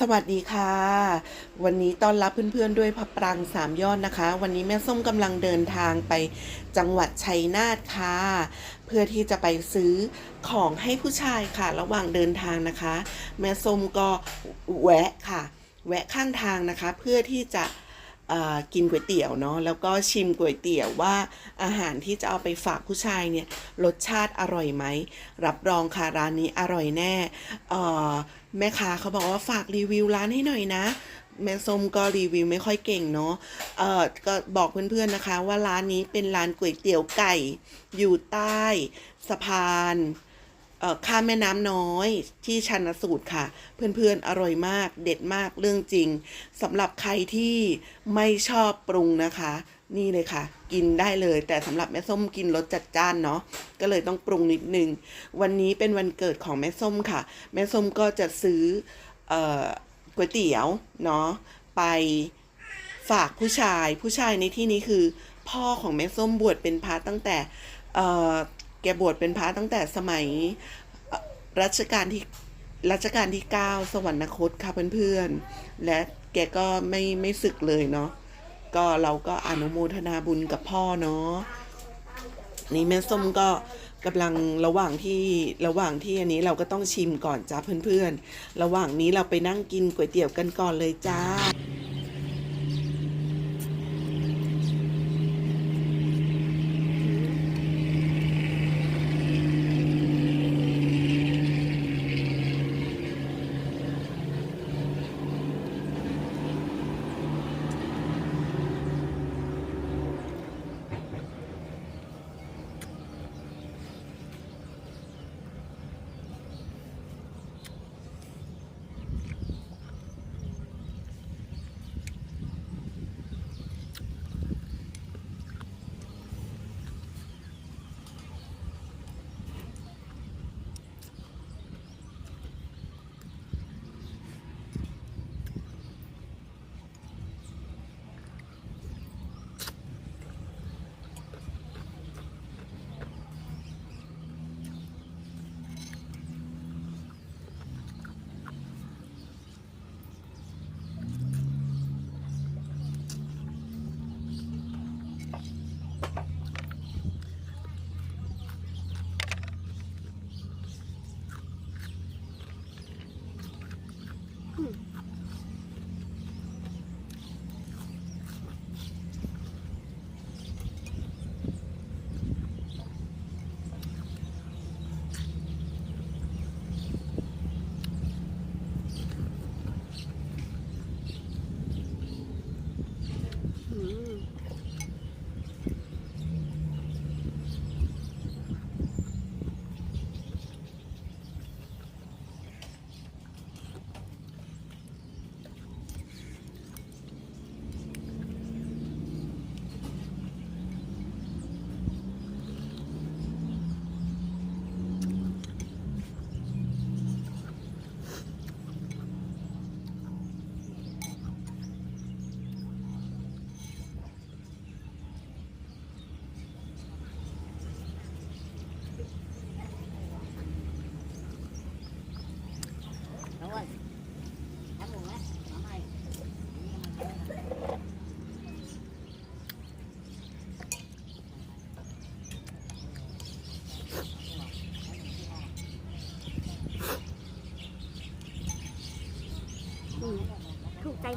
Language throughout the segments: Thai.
สวัสดีค่ะ วันนี้ต้อนรับเพื่อนๆด้วยพระปรางสามยอดนะคะ วันนี้แม่ส้มกำลังเดินทางไปจังหวัดชัยนาทค่ะ เพื่อที่จะไปซื้อของให้ผู้ชายค่ะ ระหว่างเดินทางนะคะ แม่ส้มก็แวะค่ะ แวะข้างทางนะคะ เพื่อที่จะ กินก๋วยเตี๋ยวเนาะแล้วก็ชิมก๋วยเตี๋ยวว่าอาหารที่จะเอาไปฝากผู้ชายเนี่ยรสชาติอร่อยไหม รับรองค่ะร้านนี้อร่อยแน่แม่ค้าเขาบอกว่าฝากรีวิวร้านให้หน่อยนะแม่ส้มก็รีวิวไม่ค่อยเก่งเนาะ เออก็บอกเพื่อนๆนะคะว่าร้านนี้เป็นร้านก๋วยเตี๋ยวไก่ อยู่ใต้สะพาน ข้ามแม่น้ำน้อยที่ชันสูตรค่ะ เพื่อนๆอร่อยมากเด็ดมากเรื่องจริงสำหรับใครที่ไม่ชอบปรุงนะคะ นี่เลยค่ะ กินได้เลย แต่สำหรับแม่ส้มกินรสจัดจ้านเนาะก็เลยต้องปรุงนิดนึง วันนี้เป็นวันเกิดของแม่ส้มค่ะ แม่ส้มก็จะซื้ออก๋วยเตี๋ยวเนาะไปฝากผู้ชายผู้ชายในที่นี้คือ พ่อของแม่ส้มบวชเป็นพระตั้งแต่ แกบวชเป็นพระตั้งแต่สมัยรัชกาลที่รัชกาลที่ 9 สวรรคตค่ะเพื่อนๆ และแกก็ไม่ไม่ศึกเลยเนาะ ก็เราก็อนุโมทนาบุญกับพ่อเนาะ นี่แม่ส้มก็กำลังระหว่างที่ระหว่างที่อันนี้เราก็ต้องชิมก่อนจ้าเพื่อนๆ ระหว่างนี้เราไปนั่งกินก๋วยเตี๋ยวกันก่อนเลยจ้า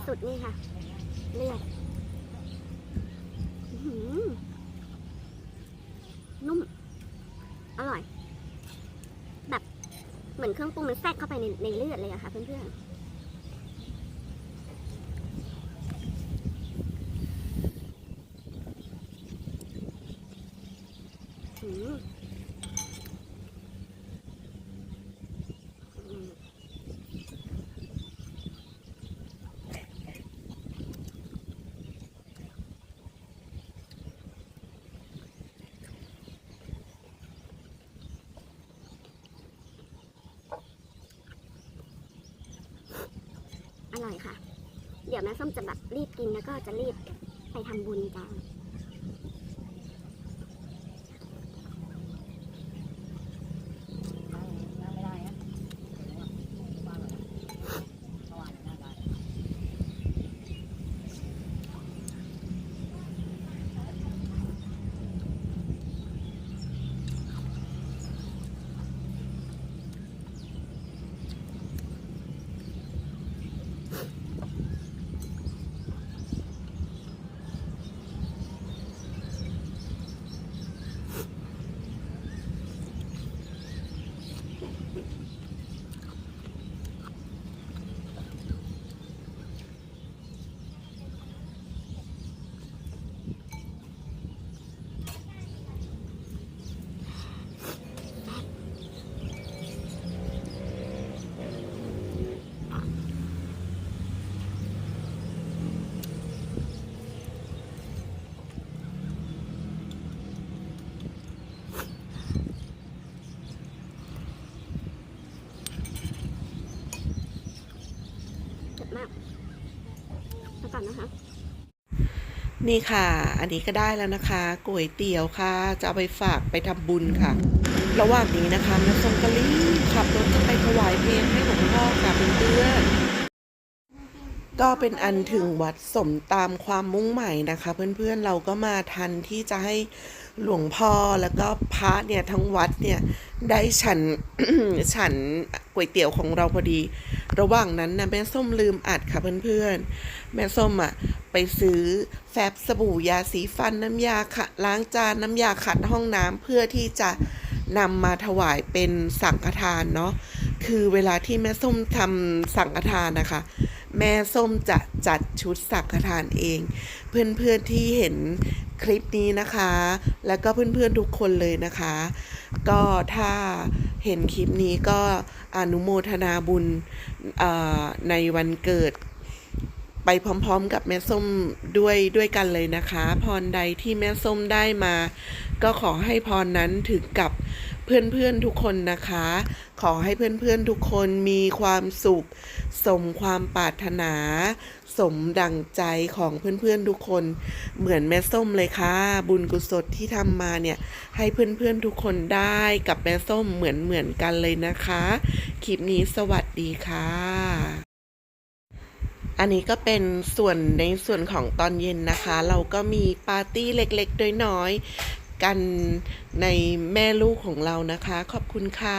สุดนี่ค่ะ เลือดนุ่ม อร่อย แบบ เหมือนเครื่องปรุงมันแทรกเข้าไปในในเลือดเลยอะค่ะเพื่อนๆอืมอืม อร่อยค่ะ เดี๋ยวแม่ส้มจะแบบรีบกินแล้วก็จะรีบไปทำบุญจ้า มากไปก่อนนะคะ นี่ค่ะ อันนี้ก็ได้แล้วนะคะก๋วยเตี๋ยวค่ะ จะเอาไปฝากไปทำบุญค่ะ ระหว่างนี้นะคะแม่ส้มก็รีขับรถจะไปถวายเพลงให้หลวงพ่อค่ะเพื่อนก็เป็นอันถึงวัดสมตามความมุ่งหมายนะคะ เพื่อนๆเราก็มาทันที่จะให้ หลวงพ่อแล้วก็พระเนี่ยทั้งวัดเนี่ยได้ฉันฉันก๋วยเตี๋ยวของเราพอดี ระหว่างนั้นนะแม่ส้มลืมอัดค่ะเพื่อนๆ แม่ส้มอะไปซื้อแฟบสบู่ยาสีฟันน้ำยาขัดล้างจานน้ำยาขัดห้องน้ำเพื่อที่จะนำมาถวายเป็นสังฆทานเนาะคือเวลาที่แม่ส้มทำสังฆทานนะคะ แม่ส้มจะจัดชุดสังฆทานเอง เพื่อนๆที่เห็น คลิปนี้นะคะ แล้วก็เพื่อนๆทุกคนเลยนะคะ ก็ถ้าเห็นคลิปนี้ก็อนุโมทนาบุญในวันเกิดไปพร้อมๆกับแม่ส้มด้วยด้วยกันเลยนะคะ พรใดที่แม่ส้มได้มา ก็ขอให้พรนั้นถึงกับ เพื่อนๆทุกคนนะคะ ขอให้เพื่อนๆทุกคนมีความสุข สมความปรารถนา สมดังใจของเพื่อนๆทุกคน เหมือนแม่ส้มเลยค่ะ บุญกุศลที่ทำมาเนี่ย ให้เพื่อนๆทุกคนได้กับแม่ส้มเหมือนเหมือนๆกันเลยนะคะ คลิปนี้สวัสดีค่ะอันนี้ก็เป็นส่วนในส่วนของตอนเย็นนะคะ เราก็มีปาร์ตี้เล็กๆน้อย กันในแม่ลูกของเรานะคะ ขอบคุณค่ะ